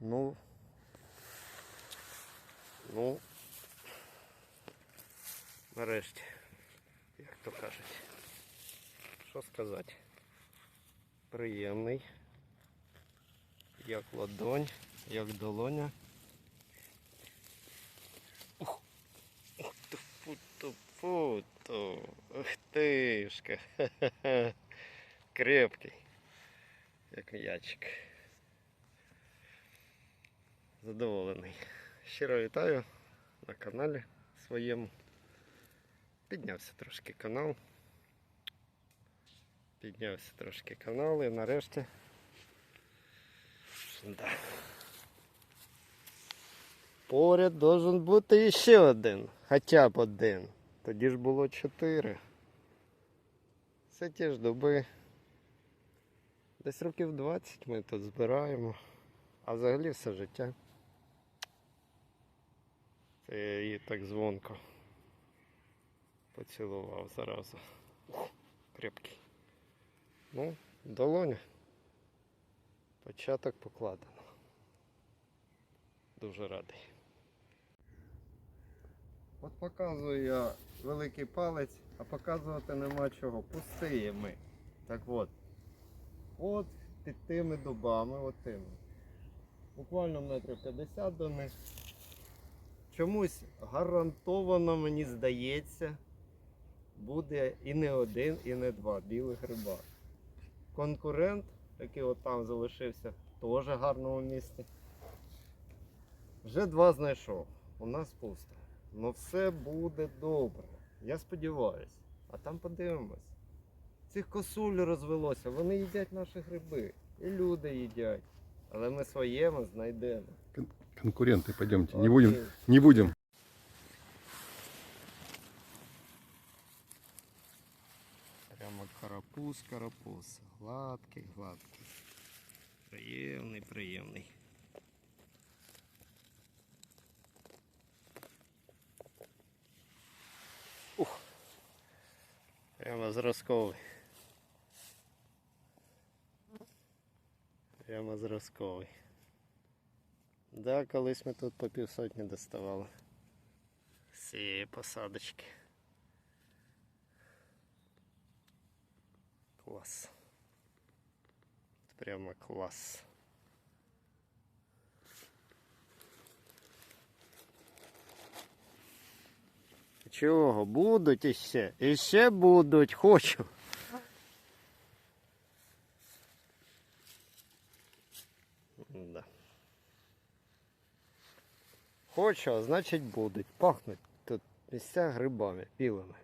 Ну. Ну. Нарешті. Як то кажуть. Що сказати? Приємний. Як ладонь, як долоня. Ух, ух ти фу-то, фу-то. Ух тишка. Крепкий. Як м'ячик. Задоволений. Щиро вітаю на каналі своєму. Піднявся трошки канал. Піднявся трошки канал і нарешті. Да. Поряд должен бути ще один. Хоча б один. Тоді ж було чотири. Це ті ж доби. Десь років 20 ми тут збираємо. А взагалі все життя. Це я її так звонко поцілував заразу. Ух, крепкий. Ну, долоня. Початок покладено. Дуже радий. От показую я великий палець, а показувати нема чого. Пустиє ми. Так от. От під тими дубами, от. Буквально метрів 50 до них. Чомусь гарантовано, мені здається, буде і не один, і не два білих гриба. Конкурент, який от там залишився, теж гарному місці. Вже два знайшов. У нас пусто. Ну все буде добре. Я сподіваюся. А там подивимось. Цих косуль розвелося, вони їдять наші гриби. І люди їдять. Але ми своєму знайдемо. Конкуренты, пойдемте. Не Окей. будем, не будем. Прямо карапуз, карапуз. Гладкий, гладкий. Приємний, приємний. Ух. Прямо зразковий. Прямо зразковий. Да, колись ми тут по півсотні доставали. З цієї посадочки. Клас. Прямо клас. Чого? Будуть іще? Іще будуть, хочу. Да. Хочу, а значить будуть. Пахнуть тут місця грибами, білими.